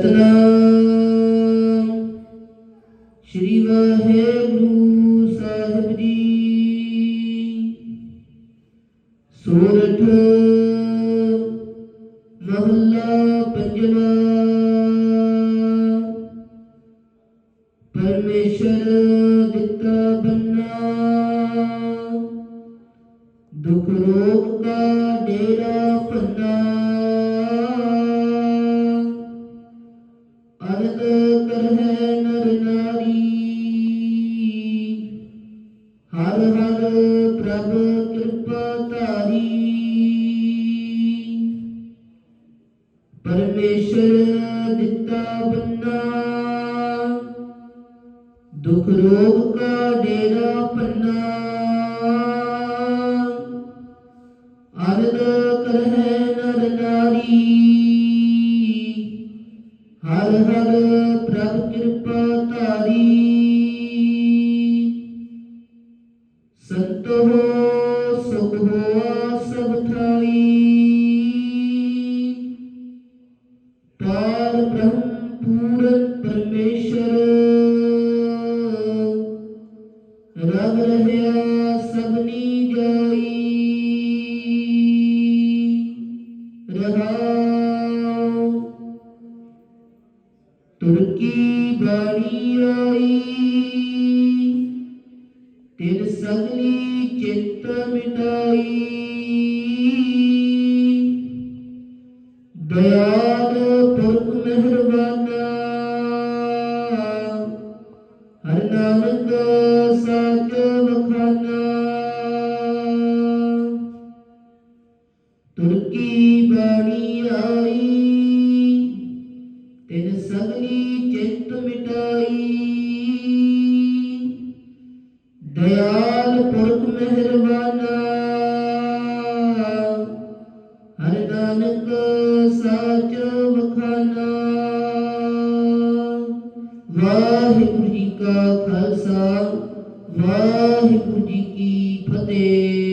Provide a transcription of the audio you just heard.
ਸਤਨਾਮ। ਸ਼੍ਰੀ ਵਾਹਿਗੁਰੂ ਸਾਹਿਬ ਜੀ। ਸੂਰਠ, ਮਹੱਲਾ ਪੰਜਵਾਂ। ਪਰਮੇਸ਼ਰ ਦਿੱਤਾ ਬੰਨਾ। ਦੁਖ ਰੋਗ ਕਾ ਡੇਰਾ ਪੰਨਾ ਪਰਮੇਸ਼ਰ ਦਿੱਤਾ ਬੰਨਾ ਦੁਖ ਰੋਗ ਕਾ ਡੇਰਾ ਪੰਨਾ ਅਰਦ ਕਰਹਿ ਨਰ ਨਾਰੀ ਹਰ ਹਰ ਕਿਰਪਾ ਧਾਰੀ। ਹੋ, ਸੁਖ ਹੋਆ ਸਭ ਥਾਈ ਪਾਰ ਬ੍ਰਹਮ ਪੂਰਨ ਪਰਮੇਸ਼ਰ। ਰਗ ਰਹਿਆ ਸਭਨੀ ਜਾਈ। ਰਹਾਉ ਤੁਰਕੀ ਬਾਣੀ ਆਈ। ਤਿਨ ਸਗਲੀ ਚਿੰਤ ਮਿਟਾਈ। ਦਇਆਲ ਪੁਰਖ ਮਿਹਰਬਾਨਾ। ਹਰ ਨਾਨਕ ਸਾਚ ਵਖਾਨਾ। ਤੁਰ ਦਇਆਲ ਪੁਰਖ ਮਿਹਰਬਾਨਾ। ਹਰ ਨਾਨਕ ਸਾਚ ਵਖਾਨਾ। ਵਾਹਿਗੁਰੂ ਜੀ ਕਾ ਖਾਲਸਾ, ਵਾਹਿਗੁਰੂ ਜੀ ਕੀ ਫਤਿਹ।